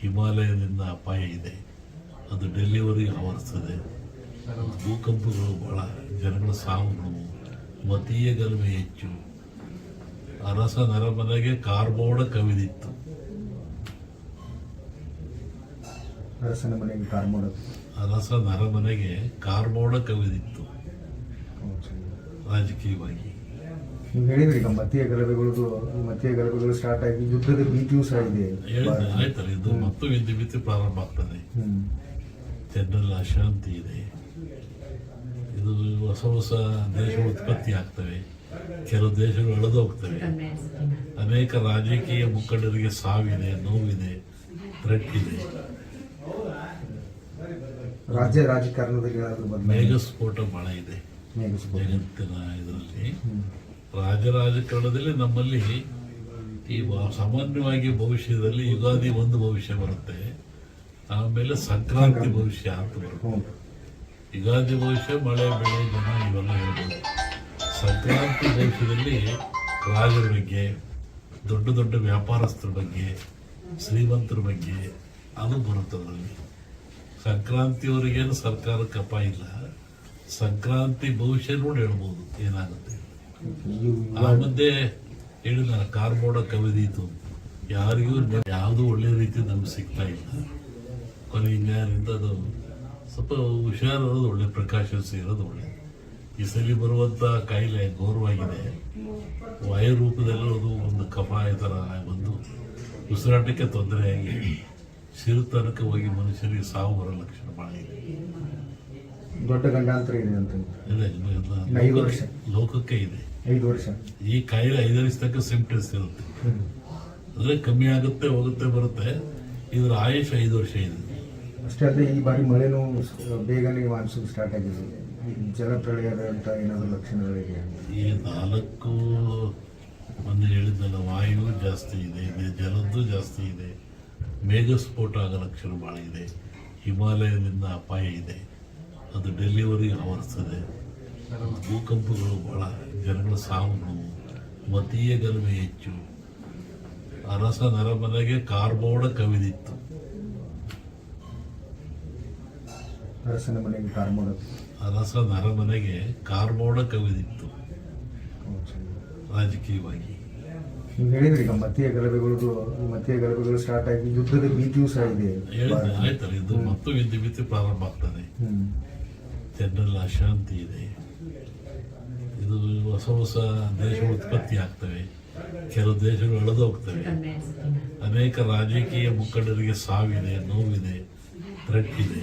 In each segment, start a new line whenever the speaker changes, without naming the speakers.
ಹಿಮಾಲಯದಿಂದ ಅಪಾಯ ಇದೆ. ಅದು ಡೆಲಿವರಿ ಆವರಿಸ್ತದೆ. ಭೂಕಂಪಗಳು ಬಹಳ ಜನಗಳ ಸಾವುಗಳು ಮತೀಯ ಗಲಭೆ ಹೆಚ್ಚು. ಅರಸ ನರಮನೆಗೆ ಕಾರ್ಬೋರ್ಡ್ ಕವಿದಿತ್ತು.
ಅರಸನ ಮನೆಗೆ
ಅರಸ ನರಮನೆಗೆ ಕಾರ್ಬೋರ್ಡ್ ಕವಿದಿತ್ತು. ರಾಜಕೀಯವಾಗಿ.
ನೀವು ಹೇಳಿದ್ರಿ ಈಗ ಮತೀಯ ಗಲಭೆಗಳದು ಮತೀಯ ಗಲಭೆಗಳು ಸ್ಟಾರ್ಟ್ ಆಗಿ ಯುದ್ಧದ ಭೀತಿಯೂ ಸಹ ಇದೆ.
ಆಯ್ತಲ್ಲ ಇದು ಮತ್ತು ಯುದ್ಧ ಭೀತಿ ಪ್ರಾರಂಭ ಆಗ್ತದೆ. ಜನರಲ್ಲಿ ಅಶಾಂತಿ ಇದೆ. ಇದು ಹೊಸ ಹೊಸ ದೇಶ ಉತ್ಪತ್ತಿ ಆಗ್ತವೆ. ಕೆಲವು ದೇಶಗಳು ಎಳೆದು ಹೋಗ್ತವೆ. ಅನೇಕ ರಾಜಕೀಯ ಮುಖಂಡರಿಗೆ ಸಾವಿದೆ ನೋವಿದೆ ಥ್ರೆಟ್ ಇದೆ
ರಾಜ್ಯ ರಾಜಕಾರಣದಲ್ಲಿ
ಮೇಘಸ್ಫೋಟ ಬಹಳ ಇದೆ. ಜಗತ್ತಿನ ಇದರಲ್ಲಿ. ರಾಜಕಾರಣದಲ್ಲಿ ನಮ್ಮಲ್ಲಿ ಈ ಸಾಮಾನ್ಯವಾಗಿ ಭವಿಷ್ಯದಲ್ಲಿ ಯುಗಾದಿ ಒಂದು ಭವಿಷ್ಯ ಬರುತ್ತೆ. ಆಮೇಲೆ ಸಂಕ್ರಾಂತಿ ಭವಿಷ್ಯ ಅಂತ ಬರುತ್ತೆ. ಯುಗಾದಿ ಭವಿಷ್ಯ ಮಳೆ ಬೆಳೆ ಜನ ಇವೆಲ್ಲ ಹೇಳ್ಬೋದು. ಸಂಕ್ರಾಂತಿ ಭವಿಷ್ಯದಲ್ಲಿ ರಾಜರ ಬಗ್ಗೆ ದೊಡ್ಡ ದೊಡ್ಡ ವ್ಯಾಪಾರಸ್ಥರ ಬಗ್ಗೆ ಶ್ರೀಮಂತರ ಬಗ್ಗೆ ಅದು ಬರುತ್ತೆ ಅದರಲ್ಲಿ. ಸಂಕ್ರಾಂತಿಯವರಿಗೇನು ಸರ್ಕಾರ ಅಪಾಯ ಇಲ್ಲ. ಸಂಕ್ರಾಂತಿ ಭವಿಷ್ಯ ನೋಡಿ ಹೇಳ್ಬೋದು ಏನಾಗುತ್ತೆ.
ಇವು
ಹೇಳಿ ನಾನು ಕಾರ್ ಮೋಡ ಕವಿದೀತು. ಯಾರಿಗೂ ಯಾವುದೂ ಒಳ್ಳೆ ರೀತಿ ನಮ್ಗೆ ಸಿಗ್ತಾ ಇಲ್ಲ. ಕೊನೆ ಹಿಂಗಾರಿಂದ ಅದು ಸ್ವಲ್ಪ ಹುಷಾರಿರೋದು ಒಳ್ಳೆ ಪ್ರಿಕಾಷನ್ಸ್ ಇರೋದು ಒಳ್ಳೆ. ಈ ಸಲ ಬರುವಂತ ಕಾಯಿಲೆ ಘೋರವಾಗಿದೆ. ವಾಯು ರೂಪದಲ್ಲಿ ಅದು ಒಂದು ಕಫ ಈ ಥರ ಬಂದು ಉಸಿರಾಟಕ್ಕೆ ತೊಂದರೆಯಾಗಿ ಸಿರುತನಕ ಹೋಗಿ ಮನುಷ್ಯರಿಗೆ ಸಾವು ಬರೋ ಲಕ್ಷಣ ಭಾಳ ಇದೆ.
ದೊಡ್ಡ ಗಂಡಾಂತರ ಇದೆ ಅಂತ.
ಲೋಕಕ್ಕೆ ಇದೆ.
ಐದು ವರ್ಷ.
ಈ ಕಾಯಿಲೆ ಐದು ವರ್ಷ ತನಕ ಸಿಂಪ್ಟಮ್ಸ್ ಇರುತ್ತೆ. ಅಂದ್ರೆ ಕಮ್ಮಿ ಆಗುತ್ತೆ ಹೋಗುತ್ತೆ ಬರುತ್ತೆ. ಇದ್ರ ಆಯುಷ್ ಐದು ವರ್ಷ ಇದೆ.
ಅಷ್ಟೇ ಅಲ್ಲದೆ ಈ ಬಾರಿ ಮಳೆನೂ ಬೇಗನೆ ಮಾನ್ಸೂನ್ ಸ್ಟಾರ್ಟ್ ಆಗಿದೆ. ಜಲ ಜಲಪ್ರಳಯದ ಅಂತ ಏನಾದರೂ ಲಕ್ಷಣಗಳಿಗೆ
ಈ ನಾಲ್ಕು ಮೊನ್ನೆ ಹೇಳಿದ್ದಲ್ಲ ವಾಯು ಜಾಸ್ತಿ ಇದೆ ಇದೆ ಜಲದ್ದು ಜಾಸ್ತಿ ಇದೆ. ಮೇಘಸ್ಫೋಟ ಆಗೋ ಲಕ್ಷಣ ಭಾಳ ಇದೆ. ಹಿಮಾಲಯದಿಂದ ಅಪಾಯ ಇದೆ. ಅದು ಡೆಲಿವರಿ ಆವರಿಸ್ತದೆ. ಭೂಕಂಪಗಳು ಬಹಳ ಜನಗಳ ಸಾವುಗಳು ಮತೀಯ ಗಲಭೆ ಹೆಚ್ಚು. ಅರಸ ನರಮನೆಗೆ ಕಾರ್ಬೋಡ ಕವಿದಿತ್ತು.
ಅರಸನ ಮನೆಗೆ ಕಾರ್ಬೋಡ
ಅರಸ ನರಮನೆಗೆ ಕಾರ್ಬೋಡ ಕವಿದಿತ್ತು. ರಾಜಕೀಯವಾಗಿ.
ನೀವು ಹೇಳಿದ್ರಿ ಈಗ ಮತೀಯ ಗಲಭೆಗಳದು ಮತೀಯ ಗಲಭೆಗಳು ಸ್ಟಾರ್ಟ್ ಆಗಿ ಯುದ್ಧದ ಭೀತಿಯೂ ಸಹ ಇದೆ.
ಆಯ್ತಲ್ಲ ಇದು ಮತ್ತು ಯುದ್ಧ ಭೀತಿ ಪ್ರಾರಂಭ ಆಗ್ತದೆ. ಜನರಲ್ಲಿ ಅಶಾಂತಿ ಇದೆ. ಇದು ಹೊಸ ಹೊಸ ದೇಶ ಉತ್ಪತ್ತಿ ಆಗ್ತವೆ. ಕೆಲವು ದೇಶಗಳು ಎಳೆದು ಹೋಗ್ತವೆ. ಅನೇಕ ರಾಜಕೀಯ ಮುಖಂಡರಿಗೆ ಸಾವಿದೆ ನೋವಿದೆ ಥ್ರೆಟ್ ಇದೆ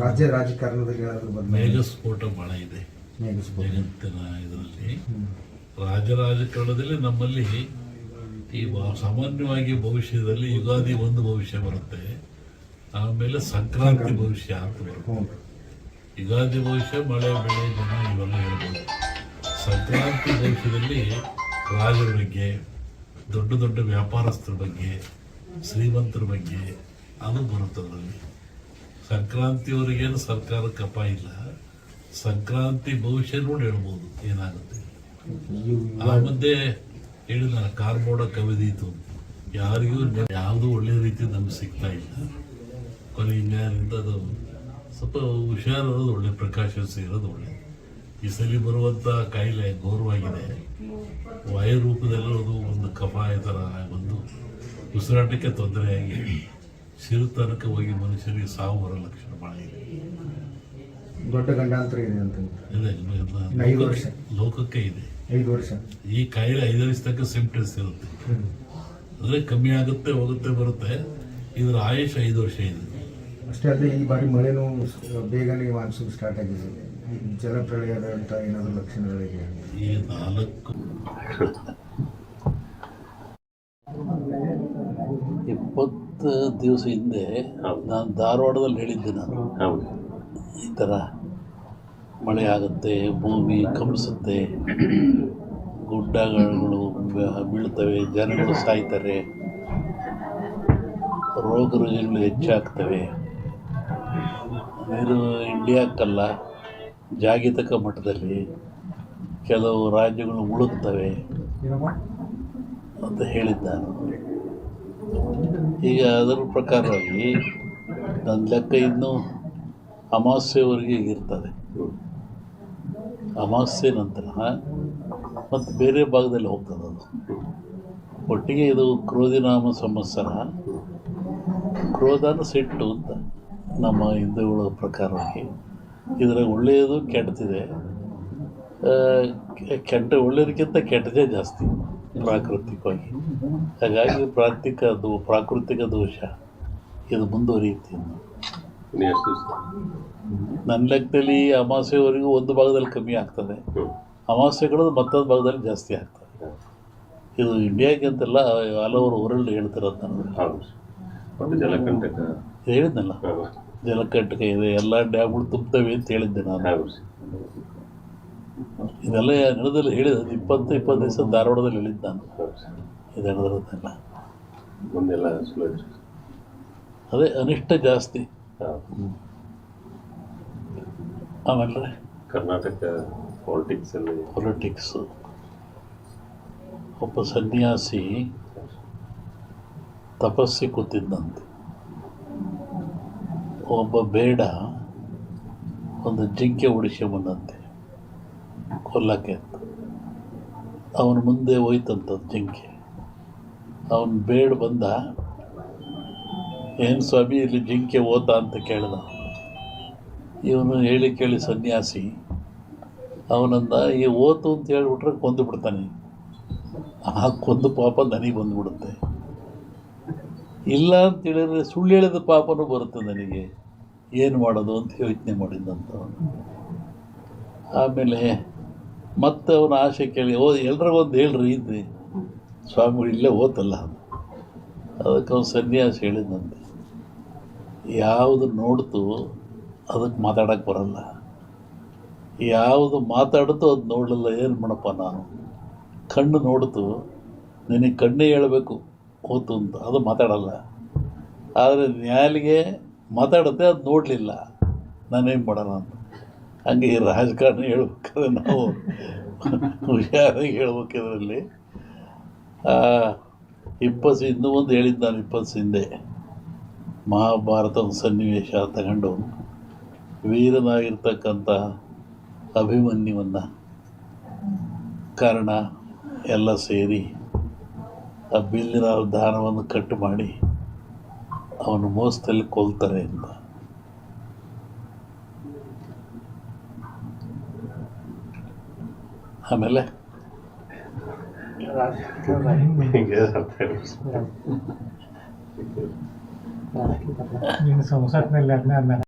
ರಾಜ್ಯ ರಾಜಕಾರಣದಲ್ಲಿ
ಮೇಘಸ್ಫೋಟ ಬಹಳ ಇದೆ. ಜಗತ್ತಿನ ಇದರಲ್ಲಿ.
ರಾಜ್ಯ
ರಾಜ ರಾಜಕಾರಣದಲ್ಲಿ ನಮ್ಮಲ್ಲಿ ಈ ಸಾಮಾನ್ಯವಾಗಿ ಭವಿಷ್ಯದಲ್ಲಿ ಯುಗಾದಿ ಒಂದು ಭವಿಷ್ಯ ಬರುತ್ತೆ. ಆಮೇಲೆ ಸಂಕ್ರಾಂತಿ ಭವಿಷ್ಯ ಅಂತ ಬರುತ್ತೆ. ಯುಗಾದಿ ಭವಿಷ್ಯ ಮಳೆ ಬೆಳೆ ಜನ ಇವೆಲ್ಲ ಹೇಳ್ಬೋದು. ಸಂಕ್ರಾಂತಿ ಭವಿಷ್ಯದಲ್ಲಿ ರಾಜರ ಬಗ್ಗೆ, ದೊಡ್ಡ ದೊಡ್ಡ ವ್ಯಾಪಾರಸ್ಥರ ಬಗ್ಗೆ, ಶ್ರೀಮಂತರ ಬಗ್ಗೆ ಅದು ಬರುತ್ತೆ ಅದರಲ್ಲಿ. ಸಂಕ್ರಾಂತಿಯವರಿಗೇನು ಸರ್ಕಾರ ಅಪಾಯ ಇಲ್ಲ. ಸಂಕ್ರಾಂತಿ ಭವಿಷ್ಯ ನೋಡಿ ಹೇಳ್ಬೋದು ಏನಾಗುತ್ತೆ. ಆ ಮಧ್ಯೆ ಹೇಳಿದ ಕಾರ್ಬೋರ್ಡ ಕವಿದೀತು ಯಾರಿಗೂ ಯಾವುದೂ ಒಳ್ಳೆ ರೀತಿ ನಮ್ಗೆ ಸಿಗ್ತಾ ಇಲ್ಲ. ಕೊನೆ ಹಿಂಗಾರಿಂದ ಅದು ಸ್ವಲ್ಪ ಹುಷಾರಿರೋದು ಒಳ್ಳೆ ಪ್ರಿಕಾಷನ್ಸ್ ಇರೋದು ಒಳ್ಳೆ. ಈ ಸಲ ಬರುವಂತ ಕಾಯಿಲೆ ಘೋರವಾಗಿದೆ. ವಾಯು ರೂಪದಲ್ಲಿ ಅದು ಒಂದು ಕಫಾಯ ತರ ಥರ ಬಂದು ಉಸಿರಾಟಕ್ಕೆ ತೊಂದರೆಯಾಗಿ ಸಿರುತನಕ ಹೋಗಿ ಮನುಷ್ಯರಿಗೆ ಸಾವು ಬರೋ ಲಕ್ಷಣ ಭಾಳ ಇದೆ.
ದೊಡ್ಡ ಗಂಡಾಂತರ ಇದೆ ಅಂತ
ಇಲ್ಲ.
ಐದು ವರ್ಷ.
ಲೋಕಕ್ಕೆ ಇದೆ.
ಐದು ವರ್ಷ.
ಈ ಕಾಯಿಲೆ ಐದು ವರ್ಷ ತನಕ ಸಿಂಪ್ಟಮ್ಸ್ ಇರುತ್ತೆ. ಅಂದ್ರೆ ಕಮ್ಮಿ ಆಗುತ್ತೆ ಹೋಗುತ್ತೆ ಬರುತ್ತೆ. ಇದರ ಆಯುಷ್ ಐದು ವರ್ಷ ಇದೆ.
ಅಷ್ಟೇ ಅಲ್ಲದೆ ಈ ಬಾರಿ ಮಳೆನೂ ಬೇಗನೆ ಮಾನ್ಸೂನ್ ಸ್ಟಾರ್ಟ್ ಆಗಿದೆ. ಈ ಜಲಪ್ರಳಯದ ಅಂತ ಏನಾದರೂ ಲಕ್ಷಣಗಳಿಗೆ
ಈ ನಾಲ್ಕು ಇಪ್ಪತ್ತು ದಿವಸ ಹಿಂದೆ ನಾನು ಧಾರವಾಡದಲ್ಲಿ ಹೇಳಿದ್ದೆ ನಾನು. ಈ ಥರ ಮಳೆ ಆಗುತ್ತೆ ಭೂಮಿ ಕಂಪಿಸುತ್ತೆ ಗುಡ್ಡಗಳು ಬೀಳ್ತವೆ ಜನಗಳು ಸಾಯ್ತಾರೆ ರೋಗ ರುಜಿನಗಳು ಹೆಚ್ಚಾಗ್ತವೆ. ಇದು ಇಂಡಿಯಾಕ್ಕಲ್ಲ ಜಾಗತಿಕ ಮಟ್ಟದಲ್ಲಿ ಕೆಲವು ರಾಜ್ಯಗಳು ಮುಳುಗ್ತವೆ ಅಂತ ಹೇಳಿದ್ದ ನಾನು ಈಗ ಅದರ ಪ್ರಕಾರವಾಗಿ ನನ್ನ ಲೆಕ್ಕ ಇನ್ನೂ ಅಮಾಸ್ಯೆವರೆಗೆ ಇರ್ತದೆ. ಅಮಾಸ್ಯೆ ನಂತರ ಮತ್ತು ಬೇರೆ ಭಾಗದಲ್ಲಿ ಹೋಗ್ತದೆ ಅದು. ಒಟ್ಟಿಗೆ ಇದು ಕ್ರೋಧಿನಾಮ ಸಂವತ್ಸರ, ಕ್ರೋಧನ ಸಿಟ್ಟು ಅಂತ. ನಮ್ಮ ಹಿಂದೂಗಳ ಪ್ರಕಾರವಾಗಿ ಇದರ ಒಳ್ಳೆಯದು, ಕೆಟ್ಟದಿದೆ. ಕೆಟ್ಟ ಒಳ್ಳೆಯದಕ್ಕಿಂತ ಕೆಟ್ಟದೇ ಜಾಸ್ತಿ ಪ್ರಾಕೃತಿಕವಾಗಿ. ಹಾಗಾಗಿ ಪ್ರಾಕೃತಿಕ ದೋ, ಪ್ರಾಕೃತಿಕ ದೋಷ ಇದು ಮುಂದುವರಿಯುತ್ತೆ ನನ್ನ ಲೆಕ್ಕದಲ್ಲಿ ಅಮಾವಾಸ್ಯೆವರೆಗೂ ಒಂದು ಭಾಗದಲ್ಲಿ ಕಮ್ಮಿ ಆಗ್ತದೆ. ಅಮಾವಾಸ್ಯೆಗಳು ಮತ್ತೊಂದು ಭಾಗದಲ್ಲಿ ಜಾಸ್ತಿ ಆಗ್ತದೆ. ಇದು ಇಂಡಿಯಾಗೆ ಅಂತಲ್ಲ ಹಲವರು ವರ್ಲ್ಡ್ ಹೇಳ್ತಿರೋದು ನನಗೆ ಹೇಳಿದ್ನಲ್ಲ? ಜಲಕಟ್ಟಕ ಇದೆ ಎಲ್ಲ ಡ್ಯಾಮ್ಗಳು ತುಂಬ್ತವೆ ಅಂತ ಹೇಳಿದ್ದೆ ನಾನು. ಇದೆಲ್ಲ ನಡೆದಲ್ಲಿ ಹೇಳಿದ ಇಪ್ಪತ್ತು ಇಪ್ಪತ್ತು ದಿವಸ ಧಾರವಾಡದಲ್ಲಿ ಹೇಳಿದ್ದೆ ನಾನು.
ಇದೆಲ್ಲ
ಇದು ನಡೆದಿರೋದೆಲ್ಲ
ಮುಂದೆಲ್ಲ
ಅದೇ ಅನಿಷ್ಟ ಜಾಸ್ತಿ. ಆಮೇಲೆ?
ಕರ್ನಾಟಕ ಪಾಲಿಟಿಕ್ಸ್
ಪೊಲಿಟಿಕ್ಸು ಒಬ್ಬ ಸನ್ಯಾಸಿ ತಪಸ್ಸಿ ಕೂತಿದ್ದಂತೆ ಒಬ್ಬ ಬೇಡ ಒಂದು ಜಿಂಕೆ ಬಂದಂತೆ, ಕೊಲ್ಲಕ್ಕೆ ಅಂತ. ಅವನ ಮುಂದೆ ಹೋಯ್ತಂತದ್ದು ಜಿಂಕೆ. ಅವನು ಬೇಡ ಬಂದ, ಏನು ಸ್ವಾಮಿ, ಇಲ್ಲಿ ಜಿಂಕೆ ಓತ ಅಂತ ಕೇಳಿದ. ಇವನು ಹೇಳಿ ಕೇಳಿ ಸನ್ಯಾಸಿ, ಅವನಂದ, ಈ ಓತು ಅಂತ ಹೇಳ್ಬಿಟ್ರೆ ಕೊಂದು ಬಿಡ್ತಾನೆ. ಆ ಕೊಂದು ಪಾಪ ನನಗೆ ಬಂದುಬಿಡುತ್ತೆ. ಇಲ್ಲ ಅಂತ ಹೇಳಿದ್ರೆ ಸುಳ್ಳು ಹೇಳಿದ ಪಾಪನೂ ಬರುತ್ತೆ ನನಗೆ. ಏನು ಮಾಡೋದು ಅಂತ ಯೋಚನೆ ಮಾಡಿದ್ದಂತ ಆಮೇಲೆ ಮತ್ತೆ ಅವನ ಆಸೆ ಕೇಳಿ, ಓ ಎಲ್ರಿಗೊಂದು ಹೇಳ್ರಿ ಇದ್ರಿ. ಸ್ವಾಮಿಗಳು ಇಲ್ಲೇ ಓತಲ್ಲ ಅದಕ್ಕೆ ಅವನು ಸನ್ಯಾಸ ಹೇಳಿದಂತೆ, ಯಾವುದು ನೋಡ್ತು ಅದಕ್ಕೆ ಮಾತಾಡೋಕ್ಕೆ ಬರಲ್ಲ. ಯಾವುದು ಮಾತಾಡ್ತು ಅದು ನೋಡಲಿಲ್ಲ, ಏನು ಮಾಡಪ್ಪ ನಾನು? ಕಣ್ಣು ನೋಡ್ತು, ನಿನಗೆ ಕಣ್ಣೇ ಹೇಳಬೇಕು, ಓತು ಅಂತ, ಅದು ಮಾತಾಡಲ್ಲ. ಆದರೆ ನ್ಯಾಲಿಗೆ ಮಾತಾಡುತ್ತೆ, ಅದು ನೋಡಲಿಲ್ಲ. ನಾನೇನು ಮಾಡೋಣ ಅಂತ. ಹಂಗೆ ರಾಜಕಾರಣ ಹೇಳ್ಬೇಕಾದ್ರೆ ನಾವು ಹುಷಾರಾಗಿ ಹೇಳ್ಬೇಕು ಇದರಲ್ಲಿ. ಇಪ್ಪತ್ತು ಇನ್ನೂ ಒಂದು ಹೇಳಿದ್ದು ನಾನು ಇಪ್ಪತ್ತು ಹಿಂದೆ. ಮಹಾಭಾರತ ಒಂದು ಸನ್ನಿವೇಶ ತಗೊಂಡು ವೀರನಾಗಿರ್ತಕ್ಕಂಥ ಅಭಿಮನ್ಯುವನ್ನು ಕಾರಣ ಎಲ್ಲ ಸೇರಿ ಆ ಬಿಲ್ಲಿನ ದಾನವನ್ನು ಕಟ್ಟು ಮಾಡಿ ಅವನು ಮೋಸದಲ್ಲಿ ಕೊಲ್ತಾರೆ ಅಂತ. ಆಮೇಲೆ?
ಹಿಂಗೆ